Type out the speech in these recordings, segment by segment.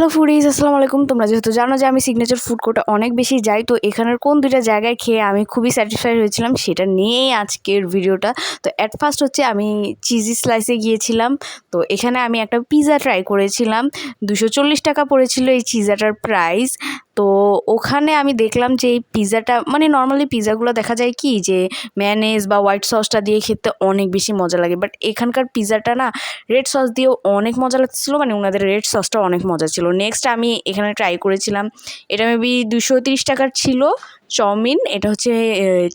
Hello foodies আসসালামু আলাইকুম। তোমরা যেহেতু জানো যে আমি সিগনেচার ফুড কোর্টে অনেক বেশি যাই, তো এখানের কোন দুইটা জায়গায় খেয়ে আমি খুবই স্যাটিসফাইড হয়েছিলাম সেটা নিয়েই আজকের ভিডিওটা। তো অ্যাট ফার্স্ট হচ্ছে আমি চিজি স্লাইসে গিয়েছিলাম, তো এখানে আমি একটা পিৎজা ট্রাই করেছিলাম। দুশো টাকা পড়েছিল এই চিজাটার প্রাইস তো ওখানে আমি দেখলাম যে এই পিৎজাটা মানে নর্মালি পিৎজাগুলো দেখা যায় কি যে ম্যানেজ বা হোয়াইট সসটা দিয়ে খেতে অনেক বেশি মজা লাগে বাট এখানকার পিৎজাটা না রেড সস দিয়েও অনেক মজা লাগছিল মানে ওনাদের রেড সসটা অনেক মজা ছিল। নেক্সট আমি এখানে ট্রাই করেছিলাম। এটা মেবি দুশো তিরিশ টাকার ছিল। চাউমিন, এটা হচ্ছে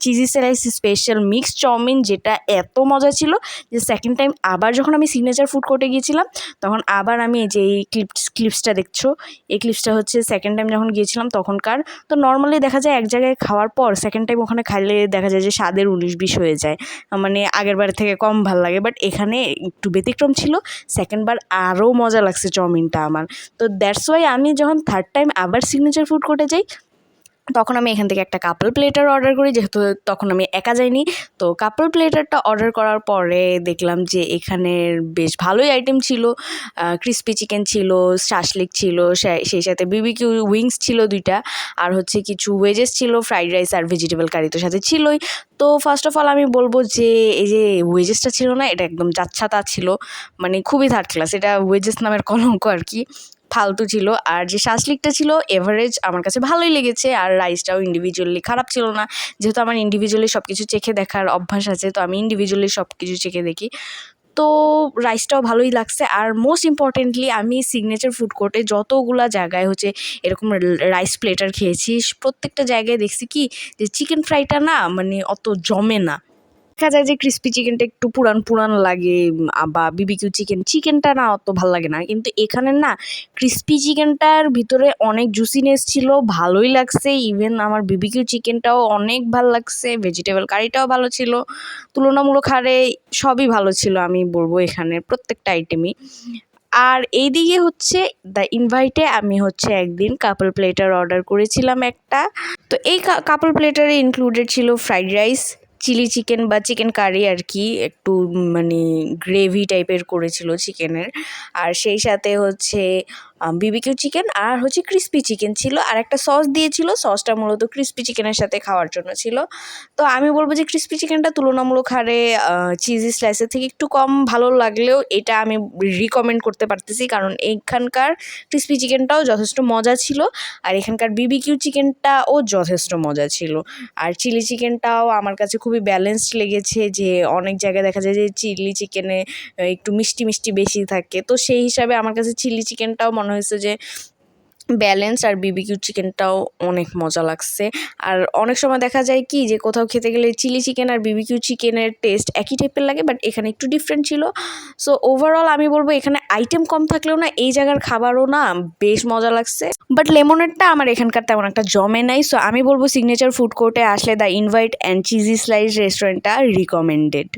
cheesy slice special mix chowmein, যেটা এত মজা ছিল যে সেকেন্ড টাইম আবার যখন আমি সিগনেচার ফুড কোর্টে গিয়েছিলাম, তখন আবার আমি যে এই ক্লিপস ক্লিপসটা দেখছ, এই ক্লিপসটা হচ্ছে সেকেন্ড টাইম যখন গিয়েছিলাম তখনকার, তো নর্মালি দেখা যায় এক জায়গায় খাওয়ার পর সেকেন্ড টাইম ওখানে খাইলে দেখা যায় যে স্বাদের উনিশ বিশ হয়ে যায় মানে আগের বার থেকে কম ভালো লাগে বাট এখানে একটু ব্যতিক্রম ছিল সেকেন্ড বার আরও মজা লাগছে চাউমিনটা আমার, তো দ্যাটস ওয়াই আমি যখন থার্ড টাইম আবার সিগনেচার ফুড কোর্টে যাই তখন আমি এখান থেকে একটা কাপল প্লেটার অর্ডার করি, যেহেতু তখন আমি একা যাইনি। তো কাপল প্লেটারটা অর্ডার করার পরে দেখলাম যে এখানের বেশ ভালোই আইটেম ছিল। ক্রিস্পি চিকেন ছিল, শাসলিক ছিল সেই সাথে বিবিকিউ উইংস ছিল দুইটা। আর হচ্ছে কিছু ওয়েজেস ছিল ফ্রাইড রাইস আর ভেজিটেবল কারি তো সাথে ছিলই। তো ফার্স্ট অফ অল আমি বলব যে এই যে ওয়েজেসটা ছিল না, এটা একদম যাচ্ছাতা ছিল। মানে খুবই থার্ড ক্লাস এটা ওয়েজেস নামের কলঙ্ক আর কি। ফালতু ছিল আর যে শাসলিকটা ছিল এভারেজ আমার কাছে ভালোই লেগেছে আর রাইসটাও ইন্ডিভিজুয়ালি খারাপ ছিল না। যেহেতু আমার ইন্ডিভিজুয়ালি সব কিছু চেখে দেখার অভ্যাস আছে, তো আমি ইন্ডিভিজুয়ালি সব কিছু চেখে দেখি। তো রাইসটাও ভালোই লাগছে আর মোস্ট ইম্পর্টেন্টলি আমি সিগনেচার ফুড কোর্টে যতগুলা জায়গায় হচ্ছে এরকম রাইস প্লেটার খেয়েছি, প্রত্যেকটা জায়গায় দেখছি কি যে চিকেন ফ্রাইটা না মানে অত জমে না। দেখা যায় যে ক্রিস্পি চিকেনটা একটু পুরান পুরান লাগে বা বিবিকিউ চিকেন চিকেনটা না অত ভালো লাগে না। কিন্তু এখানে না ক্রিস্পি চিকেনটার ভিতরে অনেক জুসিনেস ছিল, ভালোই লাগছে। ইভেন আমার বিবিকিউ চিকেনটাও অনেক ভালো লাগছে ভেজিটেবল কারিটাও ভালো ছিল, তুলনামূলক হারে সবই ভালো ছিল আমি বলব এখানে প্রত্যেকটা আইটেমই আর এইদিকে হচ্ছে দ্য ইনভাইটে আমি হচ্ছে একদিন কাপল প্লেটার অর্ডার করেছিলাম একটা। তো এই কাপল প্লেটারে ইনক্লুডেড ছিল ফ্রাইড রাইস চিলি চিকেন বা চিকেন কারি আর কি, একটু মানে গ্রেভি টাইপের করেছিল চিকেনের। আর সেই সাথে হচ্ছে বিবিকিউ চিকেন আর হচ্ছে ক্রিস্পি চিকেন ছিল। আর একটা সস দিয়েছিল। সসটা মূলত ক্রিস্পি চিকেনের সাথে খাওয়ার জন্য ছিল। তো আমি বলব যে ক্রিস্পি চিকেনটা তুলনামূলক হারে চিজি স্লাইসের থেকে একটু কম ভালো লাগলেও এটা আমি রিকমেন্ড করতে পারতেছি। কারণ এইখানকার ক্রিস্পি চিকেনটাও যথেষ্ট মজা ছিল। আর এখানকার বিবিকিউ চিকেনটাও যথেষ্ট মজা ছিল। আর চিলি চিকেনটাও আমার কাছে খুবই ব্যালেন্সড লেগেছে যে অনেক জায়গায় দেখা যায় যে চিলি চিকেনে একটু মিষ্টি মিষ্টি বেশি থাকে। তো সেই হিসাবে আমার কাছে চিলি চিকেনটাও মনে হয়েছে যে ব্যালেন্স আর বিবিকিউ চিকেনটাও অনেক মজা লাগছে। আর অনেক সময় দেখা যায় কি যে কোথাও খেতে গেলে চিলি চিকেন আর বিবিকিউ চিকেনের টেস্ট একই টাইপের লাগে বাট এখানে একটু ডিফারেন্ট ছিল। সো ওভারঅল আমি বলব এখানে আইটেম কম থাকলেও না, এই জায়গার খাবারও না বেশ মজা লাগছে। বাট লেমনেরটা আমার এখানকার তেমন একটা জমে নাই। সো আমি বলব সিগনেচার ফুড কোর্টে আসলে the invite and cheesy slice রেস্টুরেন্টটা রিকমেন্ডেড